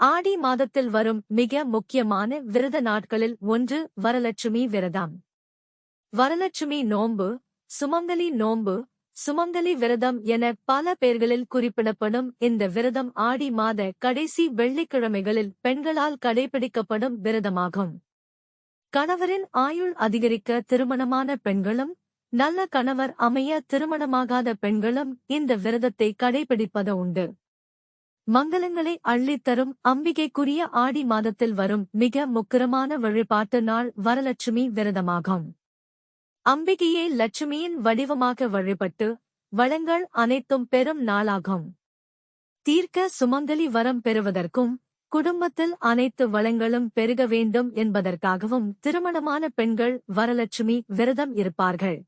ஆடி மாதத்தில் வரும் மிக முக்கியமான விரத நாட்களில் ஒன்று வரலட்சுமி விரதம். வரலட்சுமி நோன்பு சுமங்கலி நோன்பு சுமங்கலி விரதம் என பல பெயர்களில் குறிப்பிடப்படும் இந்த விரதம் ஆடி மாத கடைசி வெள்ளிக்கிழமைகளில் பெண்களால் கடைபிடிக்கப்படும் விரதமாகும். கணவரின் ஆயுள் அதிகரிக்க திருமணமான பெண்களும் நல்ல கணவர் அமைய திருமணமாகாத பெண்களும் இந்த விரதத்தை கடைபிடிப்பது உண்டு. மங்களங்களை அள்ளித்தரும் அம்பிகைக்குரிய ஆடி மாதத்தில் வரும் மிக முக்கிரமான வழிபாட்டு நாள் வரலட்சுமி விரதமாகும். அம்பிகையே லட்சுமியின் வடிவமாக வழிபட்டு வளங்கள் அனைத்தும் பெறும் நாளாகும். தீர்க்க சுமங்கலி வரம் பெறுவதற்கும் குடும்பத்தில் அனைத்து வளங்களும் பெருக வேண்டும் என்பதற்காகவும் திருமணமான பெண்கள் வரலட்சுமி விரதம் இருப்பார்கள்.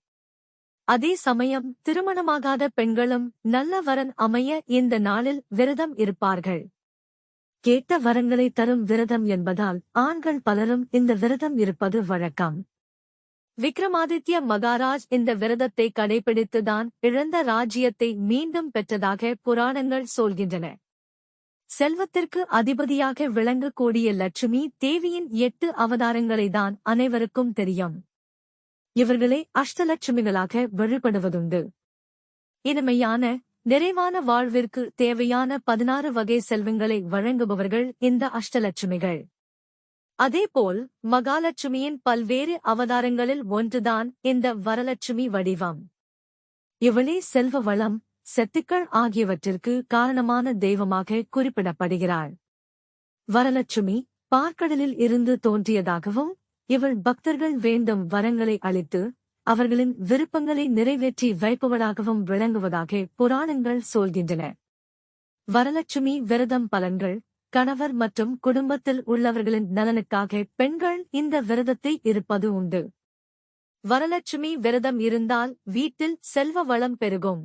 அதே சமயம் திருமணமாகாத பெண்களும் நல்ல வரன் அமைய இந்த நாளில் விரதம் இருப்பார்கள். கேட்ட வரங்களை தரும் விரதம் என்பதால் ஆண்கள் பலரும் இந்த விரதம் இருப்பது வழக்கம். விக்ரமாதித்ய மகாராஜ் இந்த விரதத்தை கடைபிடித்துதான் இழந்த ராஜ்யத்தை மீண்டும் பெற்றதாக புராணங்கள் சொல்கின்றன. செல்வத்திற்கு அதிபதியாக விளங்கக்கூடிய லட்சுமி தேவியின் எட்டு அவதாரங்களைதான் அனைவருக்கும் தெரியும். இவர்களே அஷ்டலட்சுமிகளாக வழிபடுவதுண்டு. இனிமையான நிறைவான வாழ்விற்கு தேவையான பதினாறு வகை செல்வங்களை வழங்குபவர்கள் இந்த அஷ்டலட்சுமிகள். அதேபோல் மகாலட்சுமியின் பல்வேறு அவதாரங்களில் ஒன்றுதான் இந்த வரலட்சுமி வடிவம். இவளே செல்வ வளம் செத்துக்கள் ஆகியவற்றிற்கு காரணமான தெய்வமாக குறிப்பிடப்படுகிறாள். வரலட்சுமி பார்க்கடலில் இருந்து தோன்றியதாகவும் இவள் பக்தர்கள் வேண்டும் வரங்களை அளித்து அவர்களின் விருப்பங்களை நிறைவேற்றி வைப்பவளாகவும் விளங்குவதாக புராணங்கள் சொல்கின்றன. வரலட்சுமி விரதம் பலன்கள் கணவர் மற்றும் குடும்பத்தில் உள்ளவர்களின் நலனுக்காக பெண்கள் இந்த விரதத்தை இருப்பது உண்டு. வரலட்சுமி விரதம் இருந்தால் வீட்டில் செல்வ வளம் பெருகும்.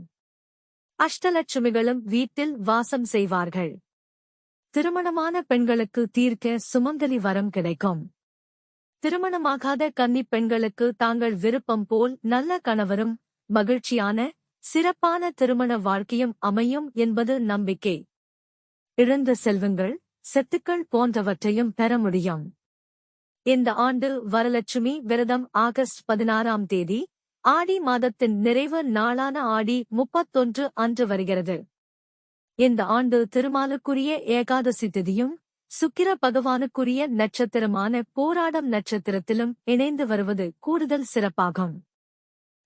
அஷ்டலட்சுமிகளும் வீட்டில் வாசம் செய்வார்கள். திருமணமான பெண்களுக்கு தீர்க்க சுமங்கலி வரம் கிடைக்கும். திருமணமாகாத கன்னிப் பெண்களுக்கு தாங்கள் விருப்பம் போல் நல்ல கணவரும் மகிழ்ச்சியான சிறப்பான திருமண வாழ்க்கையும் அமையும் என்பது நம்பிக்கை. இழந்த செல்வங்கள் செத்துக்கள் போன்றவற்றையும் பெற முடியும். இந்த ஆண்டு வரலட்சுமி விரதம் ஆகஸ்ட் பதினாறாம் தேதி ஆடி மாதத்தின் நிறைவு நாளான ஆடி முப்பத்தொன்று அன்று வருகிறது. இந்த ஆண்டு திருமாலுக்குரிய ஏகாதசி திதியும் சுக்கிர பகவானுக்குரிய நட்சத்திரமான போராடம் நட்சத்திரத்திலும் இணைந்து வருவது கூடுதல் சிறப்பாகும்.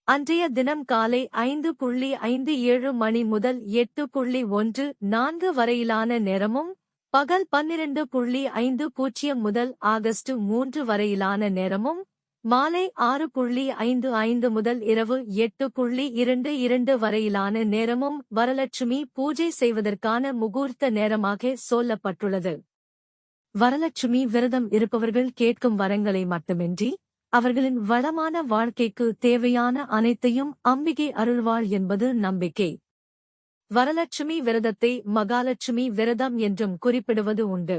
அன்றைய தினம் காலை ஐந்து புள்ளி ஐந்து ஏழு மணி முதல் எட்டு புள்ளி ஒன்று நான்கு வரையிலான நேரமும் பகல் பன்னிரண்டு புள்ளி ஐந்து பூஜ்ஜியம் முதல் ஆகஸ்ட் மூன்று வரையிலான நேரமும் மாலை ஆறு புள்ளி ஐந்து ஐந்து முதல் இரவு எட்டு புள்ளி இரண்டு இரண்டு வரையிலான நேரமும் வரலட்சுமி பூஜை செய்வதற்கான முகூர்த்த நேரமாக சொல்லப்பட்டுள்ளது. வரலட்சுமி விரதம் இருப்பவர்கள் கேட்கும் வரங்களை மட்டுமின்றி அவர்களின் வளமான வாழ்க்கைக்கு தேவையான அனைத்தையும் அம்பிகை அருள்வாள் என்பது நம்பிக்கை. வரலட்சுமி விரதத்தை மகாலட்சுமி விரதம் என்றும் குறிப்பிடுவது உண்டு.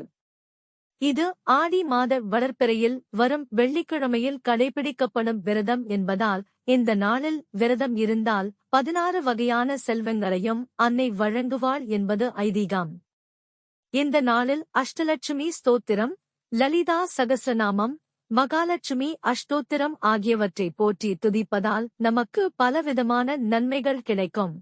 இது ஆடி மாத வளர்ப்பிறையில் வரும் வெள்ளிக்கிழமையில் கடைபிடிக்கப்படும் விரதம் என்பதால் இந்த நாளில் விரதம் இருந்தால் பதினாறு வகையான செல்வங்களையும் அன்னை வழங்குவாள் என்பது ஐதீகம். இந்த நாளில் அஷ்டலட்சுமி ஸ்தோத்திரம் லலிதா சகசநாமம் மகாலட்சுமி அஷ்டோத்திரம் ஆகியவற்றை போற்றி துதிப்பதால் நமக்கு பலவிதமான நன்மைகள் கிடைக்கும்.